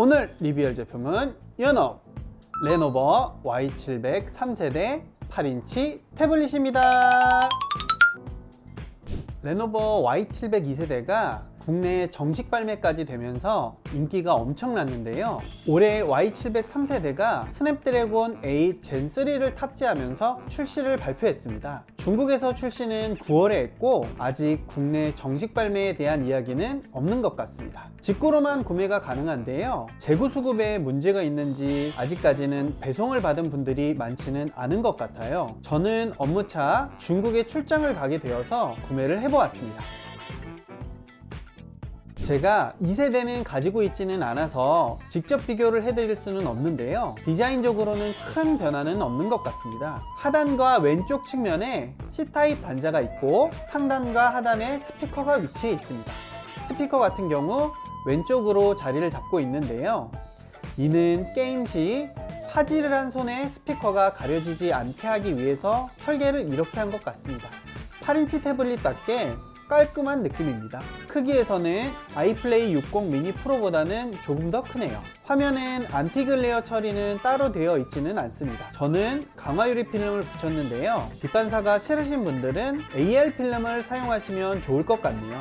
오늘 리뷰할 제품은 연업 레노버 Y700 3세대 8인치 태블릿입니다. 레노버 Y700 2세대가 국내 정식 발매까지 되면서 인기가 엄청났는데요. 올해 Y700 3세대가 스냅드래곤 8젠 3를 탑재하면서 출시를 발표했습니다. 중국에서 출시는 9월에 했고 아직 국내 정식 발매에 대한 이야기는 없는 것 같습니다. 직구로만 구매가 가능한데요. 재고 수급에 문제가 있는지 아직까지는 배송을 받은 분들이 많지는 않은 것 같아요. 저는 업무차 중국에 출장을 가게 되어서 구매를 해보았습니다. 제가 2세대는 가지고 있지는 않아서 직접 비교를 해드릴 수는 없는데요. 디자인적으로는 큰 변화는 없는 것 같습니다. 하단과 왼쪽 측면에 C타입 단자가 있고 상단과 하단에 스피커가 위치해 있습니다. 스피커 같은 경우 왼쪽으로 자리를 잡고 있는데요. 이는 게임 시 파지를 한 손에 스피커가 가려지지 않게 하기 위해서 설계를 이렇게 한 것 같습니다. 8인치 태블릿답게 깔끔한 느낌입니다. 크기에서는 아이플레이 60 미니 프로보다는 조금 더 크네요. 화면엔 안티글레어 처리는 따로 되어 있지는 않습니다. 저는 강화 유리 필름을 붙였는데요. 빛반사가 싫으신 분들은 AR 필름을 사용하시면 좋을 것 같네요.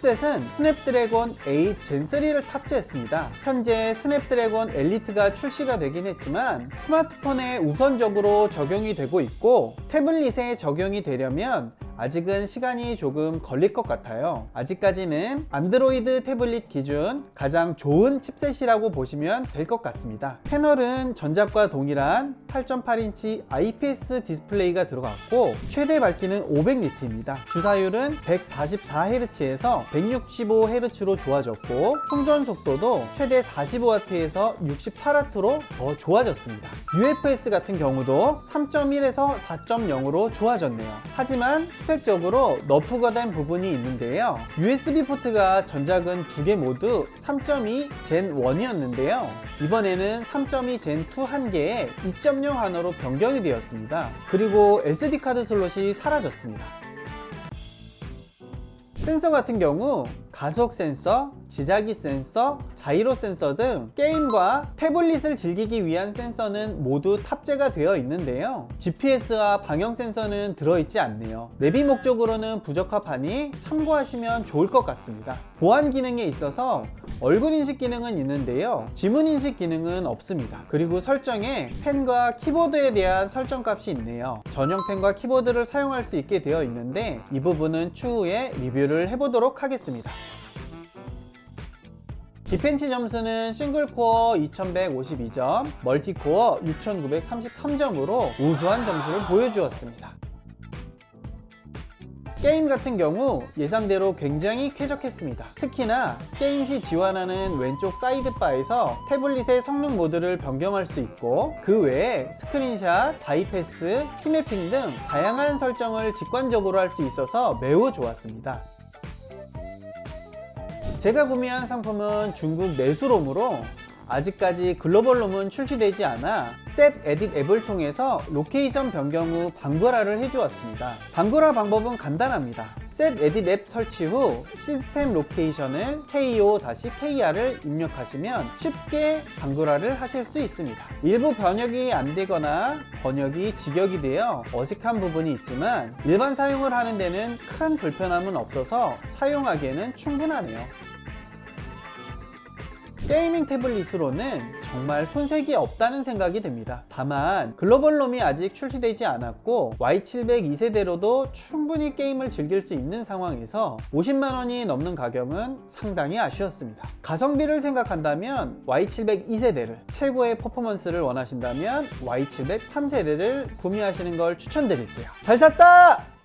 칩셋은 스냅드래곤 8 젠 3를 탑재했습니다. 현재 스냅드래곤 엘리트가 출시가 되긴 했지만 스마트폰에 우선적으로 적용이 되고 있고 태블릿에 적용이 되려면 아직은 시간이 조금 걸릴 것 같아요. 아직까지는 안드로이드 태블릿 기준 가장 좋은 칩셋이라고 보시면 될 것 같습니다. 패널은 전작과 동일한 8.8인치 IPS 디스플레이가 들어갔고 최대 밝기는 500니트입니다. 주사율은 144Hz에서 165Hz로 좋아졌고 충전 속도도 최대 45W에서 68W로 더 좋아졌습니다. UFS 같은 경우도 3.1에서 4.0으로 좋아졌네요. 하지만 스펙적으로 너프가 된 부분이 있는데요. USB 포트가 전작은 두 개 모두 3.2 젠 1이었는데요. 이번에는 3.2 젠 2 한 개에 2.0 한으로 변경이 되었습니다. 그리고 SD 카드 슬롯이 사라졌습니다. 센서 같은 경우 가속 센서, 지자기 센서, 자이로 센서 등 게임과 태블릿을 즐기기 위한 센서는 모두 탑재가 되어 있는데요. GPS와 방향 센서는 들어있지 않네요. 내비 목적으로는 부적합하니 참고하시면 좋을 것 같습니다. 보안 기능에 있어서 얼굴 인식 기능은 있는데요. 지문 인식 기능은 없습니다. 그리고 설정에 펜과 키보드에 대한 설정 값이 있네요. 전용 펜과 키보드를 사용할 수 있게 되어 있는데 이 부분은 추후에 리뷰를 해보도록 하겠습니다. 디펜치 점수는 싱글코어 2152점, 멀티코어 6933점으로 우수한 점수를 보여주었습니다. 게임 같은 경우 예상대로 굉장히 쾌적했습니다. 특히나 게임 시 지원하는 왼쪽 사이드바에서 태블릿의 성능 모드를 변경할 수 있고 그 외에 스크린샷, 바이패스, 키매핑 등 다양한 설정을 직관적으로 할 수 있어서 매우 좋았습니다. 제가 구매한 상품은 중국 내수롬으로 아직까지 글로벌 롬은 출시되지 않아 셋 에딧 앱을 통해서 로케이션 변경 후 방글화를 해주었습니다. 방글화 방법은 간단합니다. 셋 에딧 앱 설치 후 시스템 로케이션을 KO-KR을 입력하시면 쉽게 방글화를 하실 수 있습니다. 일부 번역이 안 되거나 번역이 직역이 되어 어색한 부분이 있지만 일반 사용을 하는 데는 큰 불편함은 없어서 사용하기에는 충분하네요. 게이밍 태블릿으로는 정말 손색이 없다는 생각이 듭니다. 다만 글로벌 롬이 아직 출시되지 않았고 Y700 2세대로도 충분히 게임을 즐길 수 있는 상황에서 50만 원이 넘는 가격은 상당히 아쉬웠습니다. 가성비를 생각한다면 Y700 2세대를 최고의 퍼포먼스를 원하신다면 Y700 3세대를 구매하시는 걸 추천드릴게요. 잘 샀다!